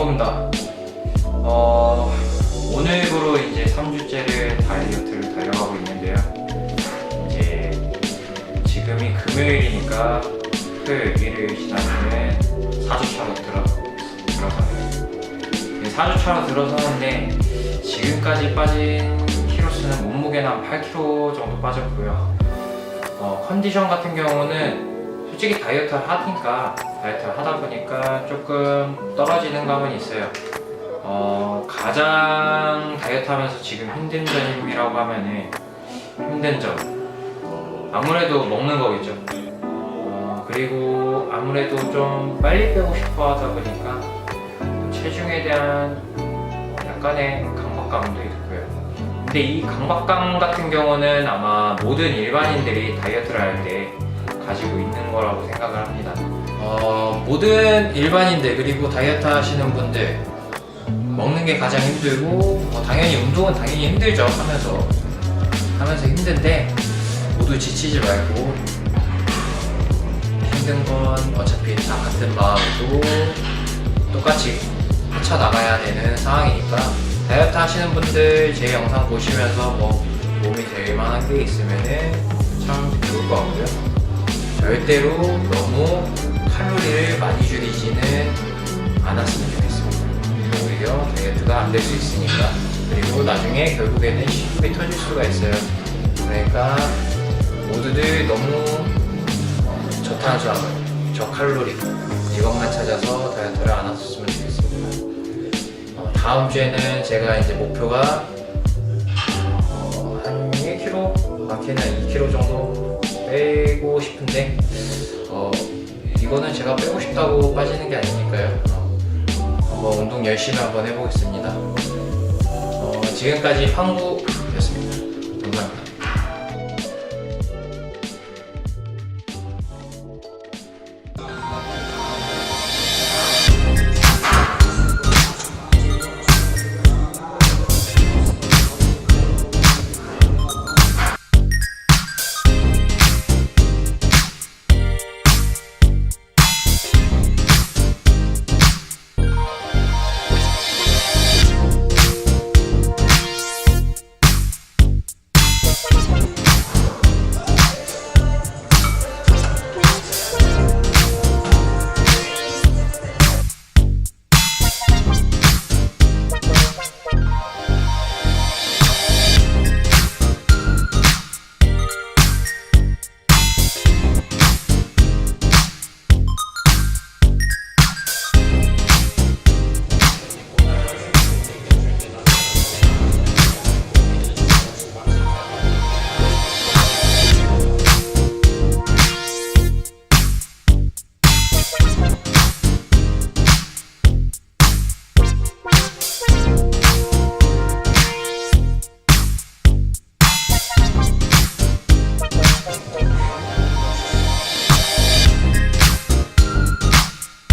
먹는다. 어, 오늘부로 이제 3주째를 다이어트를 달려가고 있는데요. 이제 지금이 금요일이니까 토요일, 일요일 지나면 4주차로 들어, 들어서요. 4주차로 들어서는데 지금까지 빠진 키로수는 몸무게는 한 8kg 정도 빠졌고요. 어, 컨디션 같은 경우는 솔직히 다이어트를 하니까 다이어트를 하다 보니까 조금 떨어지는 감은 있어요. 어, 가장 다이어트 하면서 지금 힘든 점이라고 하면은 힘든 점 아무래도 먹는 거겠죠. 어, 그리고 아무래도 좀 빨리 빼고 싶어 하다 보니까 체중에 대한 약간의 강박감도 있고요. 근데 이 강박감 같은 경우는 아마 모든 일반인들이 다이어트를 할 때 가지고 있는 거라고 생각을 합니다. 어, 모든 일반인들 그리고 다이어트 하시는 분들 먹는 게 가장 힘들고 뭐 당연히 운동은 당연히 힘들죠 하면서 하면서 힘든데 모두 지치지 말고 힘든 건 어차피 다 같은 마음으로 똑같이 헤쳐 나가야 되는 상황이니까 다이어트 하시는 분들 제 영상 보시면서 뭐 도움이 될 만한 게 있으면은 참 좋을 것 같고요. 절대로 너무 칼로리를 많이 줄이지는 않았으면 좋겠습니다. 오히려 다이어트가 안 될 수 있으니까 그리고 나중에 결국에는 식욕이 터질 수가 있어요. 그러니까 모두들 너무 어, 저탄수화물, 저칼로리 이것만 찾아서 다이어트를 안 하셨으면 좋겠습니다. 어, 다음 주에는 제가 이제 목표가 어, 한 1kg, 많게는 2kg 정도 빼고 싶은데 어, 이거는 제가 빼고 싶다고 빠지는 게 아니니까요. 어, 한번 운동 열심히 한번 해보겠습니다. 어, 지금까지 황구였습니다. 감사합니다.